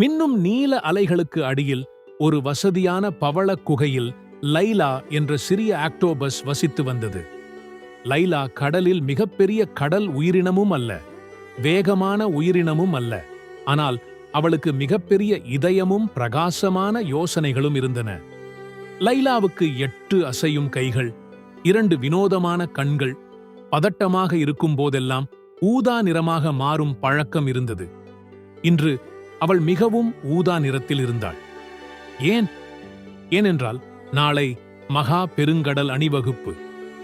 மின்னும் நீல அலைகளுக்கு அடியில் ஒரு வசதியான பவள குகையில் லைலா என்ற சிறிய ஆக்டோபஸ் வசித்து வந்தது. லைலா கடலில் மிகப்பெரிய கடல் உயிரினமும் அல்ல வேகமான உயிரினமும் அல்ல. ஆனால் அவளுக்கு மிகப்பெரிய இதயமும் பிரகாசமான யோசனைகளும் இருந்தன. லைலாவுக்கு எட்டு அசையும் கைகள் இரண்டு வினோதமான கண்கள் பதட்டமாக இருக்கும் போதெல்லாம் ஊதா நிறமாக மாறும் பழக்கம் இருந்தது. இன்று அவள் மிகவும் ஊதா நிறத்தில் இருந்தாள். ஏன்? ஏனென்றால் நாளை மகா பெருங்கடல் அணிவகுப்பு.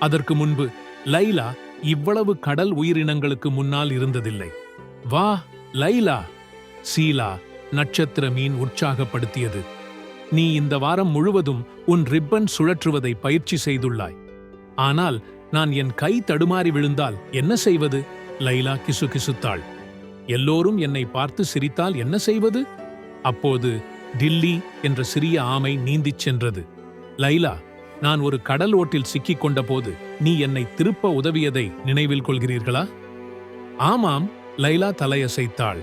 அதற்கு முன்பு லைலா இவ்வளவு கடல் உயிரினங்களுக்கு முன்னால் இருந்ததில்லை. வா லைலா! சீலா நட்சத்திர மீன் உற்சாகப்படுத்தியது. நீ இந்த வாரம் முழுவதும் உன் ரிப்பன் சுழற்றுவதை பயிற்சி செய்துள்ளாய். ஆனால் நான் என் கை தடுமாறி விழுந்தால் என்ன செய்வது? லைலா கிசுகிசுத்தாள். எல்லோரும் என்னை பார்த்து சிரித்தால் என்ன செய்வது? அப்போது டில்லி என்ற சிறிய ஆமை நீந்திச் சென்றது. லைலா நான் ஒரு கடல் ஓட்டில் சிக்கிக் கொண்டபோது நீ என்னை திருப்ப உதவியதை நினைவில் கொள்கிறீர்களா? ஆமாம் லைலா தலையசைத்தாள்.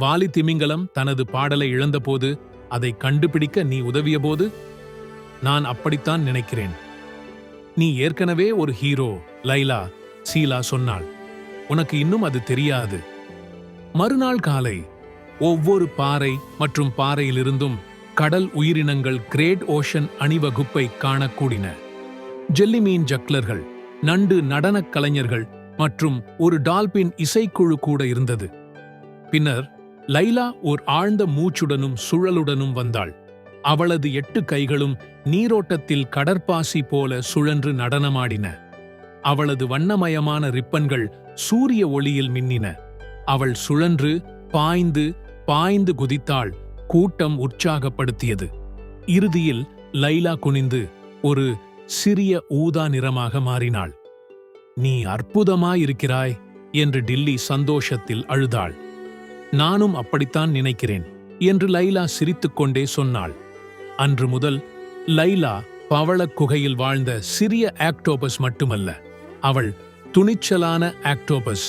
வாலி திமிங்கலம் தனது பாடலை இழந்தபோது அதை கண்டுபிடிக்க நீ உதவியபோது? நான் அப்படித்தான் நினைக்கிறேன். நீ ஏற்கனவே ஒரு ஹீரோ லைலா சீலா சொன்னாள். உனக்கு இன்னும் அது தெரியாது. மறுநாள் காலை ஒவ்வொரு பாறை மற்றும் பாறையிலிருந்தும் கடல் உயிரினங்கள் கிரேட் ஓஷன் அணிவகுப்பை காணக்கூடின ஜெல்லிமீன் ஜக்லர்கள் நண்டு நடனக் கலைஞர்கள் மற்றும் ஒரு டால்பின் இசைக்குழு கூட இருந்தது. பின்னர் லைலா ஓர் ஆழ்ந்த மூச்சுடனும் சுழலுடனும் வந்தாள். அவளது எட்டு கைகளும் நீரோட்டத்தில் கடற்பாசி போல சுழன்று நடனமாடின. அவளது வண்ணமயமான ரிப்பன்கள் சூரிய ஒளியில் மின்னின. அவள் சுழன்று பாய்ந்து பாய்ந்து குதித்தாள். கூட்டம் உற்சாகப்படுத்தியது. இறுதியில் லைலா குனிந்து ஒரு சிறிய ஊதா நிறமாக மாறினாள். நீ அற்புதமாயிருக்கிறாய் என்று டில்லி சந்தோஷத்தில் அழுதாள். நானும் அப்படித்தான் நினைக்கிறேன் என்று லைலா சிரித்துக்கொண்டே சொன்னாள். அன்று முதல் லைலா பவளக் குகையில் வாழ்ந்த சிறிய ஆக்டோபஸ் மட்டுமல்ல அவள் துணிச்சலான ஆக்டோபஸ்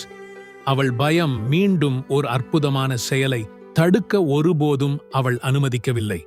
அவள் பயம் மீண்டும் ஒரு அற்புதமான செயலை தடுக்க ஒருபோதும் அவள் அனுமதிக்கவில்லை.